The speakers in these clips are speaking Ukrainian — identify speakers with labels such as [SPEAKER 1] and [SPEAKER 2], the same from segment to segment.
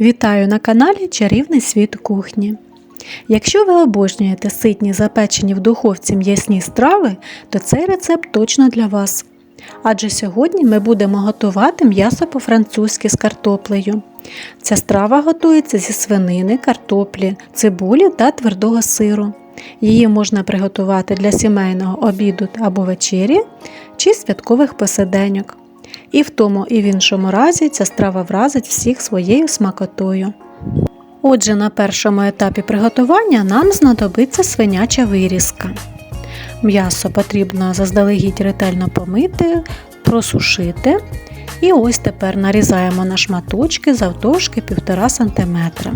[SPEAKER 1] Вітаю на каналі Чарівний світ кухні. Якщо ви обожнюєте ситні запечені в духовці м'ясні страви, то цей рецепт точно для вас. Адже сьогодні ми будемо готувати м'ясо по-французьки з картоплею. Ця страва готується зі свинини, картоплі, цибулі та твердого сиру. Її можна приготувати для сімейного обіду або вечері чи святкових посиденьок. І в тому і в іншому разі ця страва вразить всіх своєю смакотою. Отже, на першому етапі приготування нам знадобиться свиняча вирізка. М'ясо потрібно заздалегідь ретельно помити, просушити. І ось тепер нарізаємо на шматочки завтовшки 1,5 см.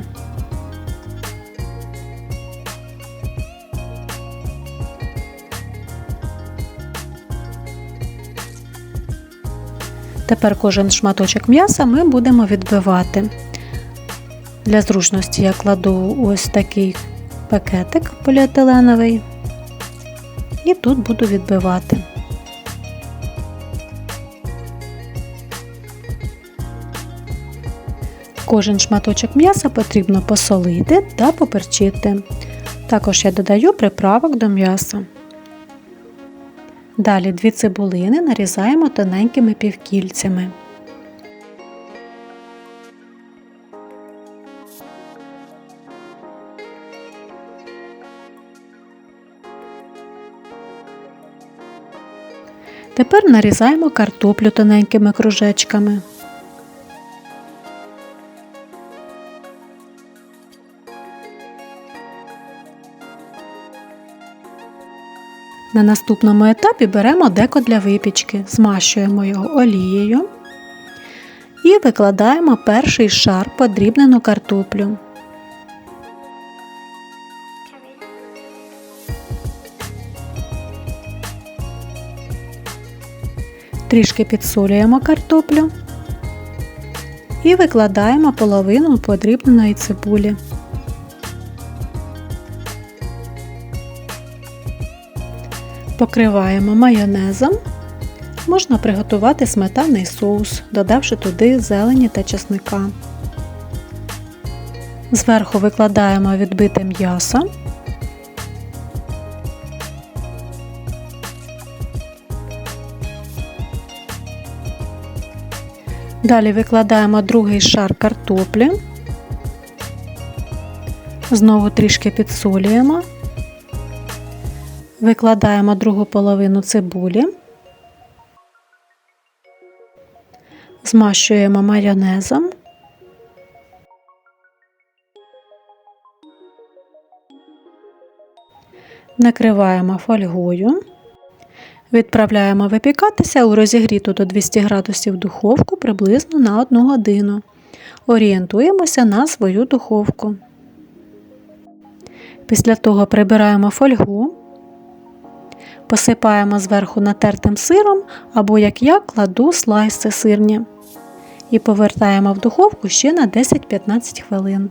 [SPEAKER 1] Тепер кожен шматочок м'яса ми будемо відбивати. Для зручності я кладу ось такий пакетик поліетиленовий і тут буду відбивати. Кожен шматочок м'яса потрібно посолити та поперчити. Також я додаю приправок до м'яса. Далі дві цибулини нарізаємо тоненькими півкільцями. Тепер нарізаємо картоплю тоненькими кружечками. На наступному етапі беремо деко для випічки, змащуємо його олією і викладаємо перший шар подрібнену картоплю. Трішки підсолюємо картоплю і викладаємо половину подрібненої цибулі. Покриваємо майонезом. Можна приготувати сметанний соус, додавши туди зелені та чесника. Зверху викладаємо відбите м'ясо. Далі викладаємо другий шар картоплі, знову трішки підсолюємо. Викладаємо другу половину цибулі, змащуємо майонезом. Накриваємо фольгою, відправляємо випікатися у розігріту до 200 градусів духовку приблизно на 1 годину. Орієнтуємося на свою духовку. Після того прибираємо фольгу. Посипаємо зверху натертим сиром або, як я, кладу слайси сирні. І повертаємо в духовку ще на 10-15 хвилин.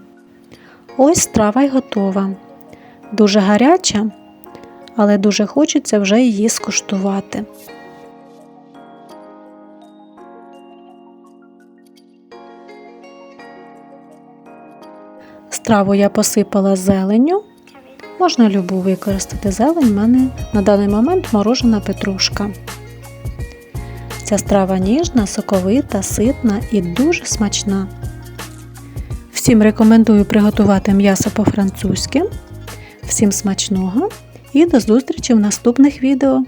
[SPEAKER 1] Ось страва й готова. Дуже гаряча, але дуже хочеться вже її скуштувати. Страву я посипала зеленню. Можна любу використати зелень, в мене на даний момент морожена петрушка. Ця страва ніжна, соковита, ситна і дуже смачна. Всім рекомендую приготувати м'ясо по-французьки. Всім смачного і до зустрічі в наступних відео!